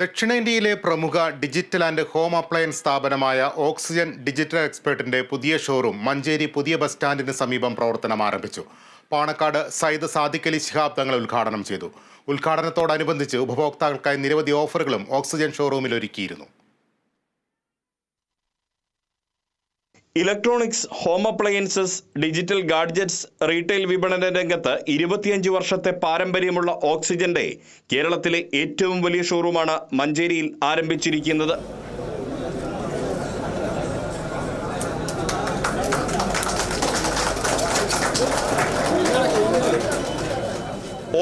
ദക്ഷിണേന്ത്യയിലെ പ്രമുഖ digital and home appliance സ്ഥാപനമായ ഓക്സിജൻ ഡിജിറ്റൽ എക്സ്പേർട്ടിന്റെ പുതിയ ഷോറൂം മഞ്ചേരി പുതിയ ബസ് സ്റ്റാൻഡിന് സമീപം പ്രവർത്തനം ആരംഭിച്ചു. പാണക്കാട് സയ്യിദ് സാദിഖ് അലി ശിഹാബ് തങ്ങൾ ഉദ്ഘാടനം ചെയ്തു. ഉദ്ഘാടനത്തോടനുബന്ധിച്ച് ഉപഭോക്താക്കൾക്കായി നിരവധി ഓഫറുകളും ഓക്സിജൻ ഷോറൂമിൽ ഒരുക്കിയിരുന്നു. Electronics home appliances digital gadgets retail വിപണന രംഗത്ത് ഇരുപത്തിയഞ്ച് വർഷത്തെ പാരമ്പര്യമുള്ള ഓക്സിജന്റെ കേരളത്തിലെ ഏറ്റവും വലിയ ഷോറൂമാണ് മഞ്ചേരിയിൽ ആരംഭിച്ചിരിക്കുന്നത്.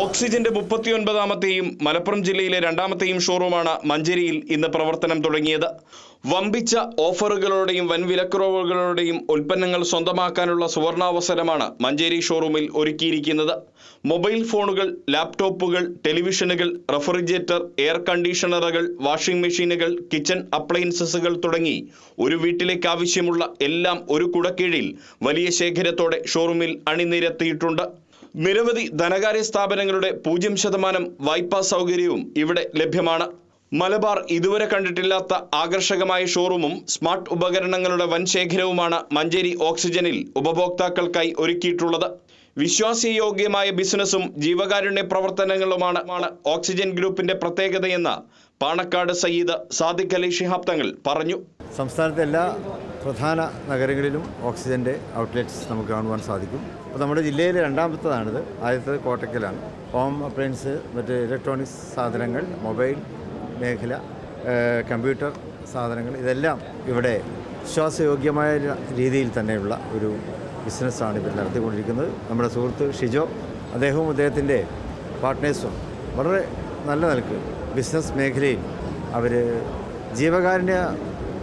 ഓക്സിജന്റെ മുപ്പത്തിയൊൻപതാമത്തെയും മലപ്പുറം ജില്ലയിലെ രണ്ടാമത്തെയും ഷോറൂമാണ് മഞ്ചേരിയിൽ ഇന്ന് പ്രവർത്തനം തുടങ്ങിയത്. വമ്പിച്ച ഓഫറുകളുടെയും വൻ വിലക്കുറവുകളുടെയും ഉൽപ്പന്നങ്ങൾ സ്വന്തമാക്കാനുള്ള സുവർണാവസരമാണ് മഞ്ചേരി ഷോറൂമിൽ ഒരുക്കിയിരിക്കുന്നത്. മൊബൈൽ ഫോണുകൾ ലാപ്ടോപ്പുകൾ ടെലിവിഷനുകൾ റെഫ്രിജറേറ്റർ എയർ കണ്ടീഷണറുകൾ വാഷിംഗ് മെഷീനുകൾ കിച്ചൺ അപ്ലയൻസസുകൾ തുടങ്ങി ഒരു വീട്ടിലേക്ക് ആവശ്യമുള്ള എല്ലാം ഒരു കുടക്കീഴിൽ വലിയ ശേഖരത്തോടെ ഷോറൂമിൽ അണിനിരത്തിയിട്ടുണ്ട്. നിരവധി ധനകാര്യ സ്ഥാപനങ്ങളുടെ പൂജ്യം ശതമാനം വായ്പാ സൗകര്യവും ഇവിടെ ലഭ്യമാണ്. മലബാർ ഇതുവരെ കണ്ടിട്ടില്ലാത്ത ആകർഷകമായ ഷോറൂമും സ്മാർട്ട് ഉപകരണങ്ങളുടെ വൻ ശേഖരവുമാണ് മഞ്ചേരി ഓക്സിജനിൽ ഉപഭോക്താക്കൾക്കായി ഒരുക്കിയിട്ടുള്ളത്. വിശ്വാസയോഗ്യമായ ബിസിനസ്സും ജീവകാരുണ്യ പ്രവർത്തനങ്ങളുമാണ് ഓക്സിജൻ ഗ്രൂപ്പിന്റെ പ്രത്യേകതയെന്ന് പാണക്കാട് സയ്യിദ് സാദിഖ് അലി ശിഹാബ് തങ്ങൾ പറഞ്ഞു. സംസ്ഥാനത്തെ എല്ലാ പ്രധാന നഗരങ്ങളിലും ഓക്സിജന്റെ ഔട്ട്ലെറ്റ്സ് നമുക്ക് കാണുവാൻ സാധിക്കും. അപ്പോൾ നമ്മുടെ ജില്ലയിലെ രണ്ടാമത്തതാണിത്. ആദ്യത്തത് കോട്ടക്കലാണ്. ഹോം അപ്ലയൻസ് മറ്റ് ഇലക്ട്രോണിക്സ് സാധനങ്ങൾ മൊബൈൽ മേഖല കമ്പ്യൂട്ടർ സാധനങ്ങൾ ഇതെല്ലാം ഇവിടെ വിശ്വാസയോഗ്യമായ രീതിയിൽ തന്നെയുള്ള ഒരു ബിസിനസ്സാണ് ഇവർ നടത്തിക്കൊണ്ടിരിക്കുന്നത്. നമ്മുടെ സുഹൃത്ത് ഷിജോ അദ്ദേഹവും അദ്ദേഹത്തിന്റെ പാർട്ട്നേഴ്സും വളരെ നല്ല നിലയ്ക്ക് ബിസിനസ് മേഖലയിൽ അവർ ജീവകാരുണ്യ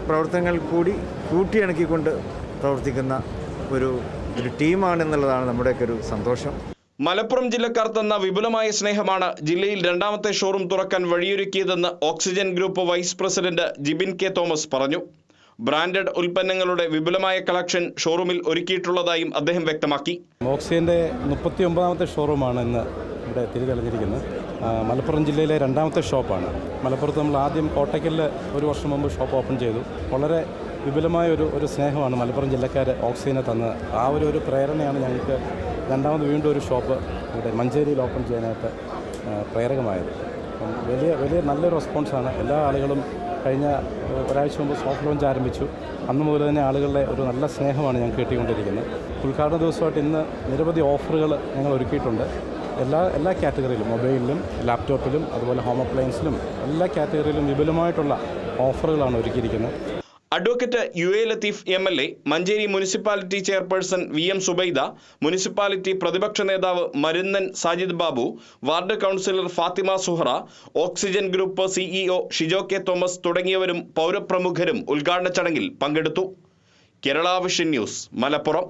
പ്രവർത്തനങ്ങൾ കൂടി കൂട്ടിയിണക്കിക്കൊണ്ട് പ്രവർത്തിക്കുന്ന ഒരു ഒരു ടീമാണെന്നുള്ളതാണ് നമ്മുടെയൊക്കെ ഒരു സന്തോഷം. മലപ്പുറം ജില്ലക്കാർ തന്ന വിപുലമായ സ്നേഹമാണ് ജില്ലയിൽ രണ്ടാമത്തെ ഷോറൂം തുറക്കാൻ വഴിയൊരുക്കിയതെന്ന് Oxygen group vice president Jibin K Thomas പറഞ്ഞു. ബ്രാൻഡഡ് ഉൽപ്പന്നങ്ങളുടെ വിപുലമായ കളക്ഷൻ ഷോറൂമിൽ ഒരുക്കിയിട്ടുള്ളതായും അദ്ദേഹം വ്യക്തമാക്കി. ഓക്സിജന്റെ മുപ്പത്തി ഒമ്പതാമത്തെ ഷോറൂമാണ് ഇന്ന് ഇവിടെ തിരിതെളിഞ്ഞിരിക്കുന്നത് മലപ്പുറം ജില്ലയിലെ രണ്ടാമത്തെ ഷോപ്പാണ്. മലപ്പുറത്ത് നമ്മൾ ആദ്യം കോട്ടയ്ക്കലിൽ ഒരു വർഷം മുമ്പ് ഷോപ്പ് ഓപ്പൺ ചെയ്തു. വളരെ വിപുലമായ ഒരു ഒരു സ്നേഹമാണ് മലപ്പുറം ജില്ലക്കാർ ഓക്സിജനെ തന്നത് ആ ഒരു ഒരു പ്രേരണയാണ് ഞങ്ങൾക്ക് രണ്ടാമത് വീണ്ടും ഒരു ഷോപ്പ് ഇവിടെ മഞ്ചേരിയിൽ ഓപ്പൺ ചെയ്യാനായിട്ട് പ്രേരകമായത്. അപ്പം വലിയ വലിയ നല്ലൊരു റെസ്പോൺസാണ്. എല്ലാ ആളുകളും കഴിഞ്ഞ ഒരാഴ്ച മുമ്പ് സോഫ്റ്റ് ലോഞ്ച് ആരംഭിച്ചു. അന്ന് മുതൽ തന്നെ ആളുകളുടെ ഒരു നല്ല സ്നേഹമാണ് ഞങ്ങൾക്ക് കിട്ടിക്കൊണ്ടിരിക്കുന്നത്. ഉദ്ഘാടന ദിവസമായിട്ട് ഇന്ന് നിരവധി ഓഫറുകൾ ഞങ്ങൾ ഒരുക്കിയിട്ടുണ്ട്. എല്ലാ എല്ലാ കാറ്റഗറിയിലും മൊബൈലിലും ലാപ്ടോപ്പിലും അതുപോലെ ഹോം അപ്ലയൻസിലും എല്ലാ കാറ്റഗറിയിലും വിപുലമായിട്ടുള്ള ഓഫറുകളാണ് ഒരുക്കിയിരിക്കുന്നത്. Advocate U A Latheef M L A Manjeri municipality chairperson V M Zubaida municipality പ്രതിപക്ഷ നേതാവ് Marunnan Sajid Babu ward councillor Fathima Suhara Oxygen group CEO Shijo K Thomas തുടങ്ങിയവരും പൗരപ്രമുഖരും ഉദ്ഘാടന ചടങ്ങിൽ പങ്കെടുത്തു. Kerala vision news Malappuram.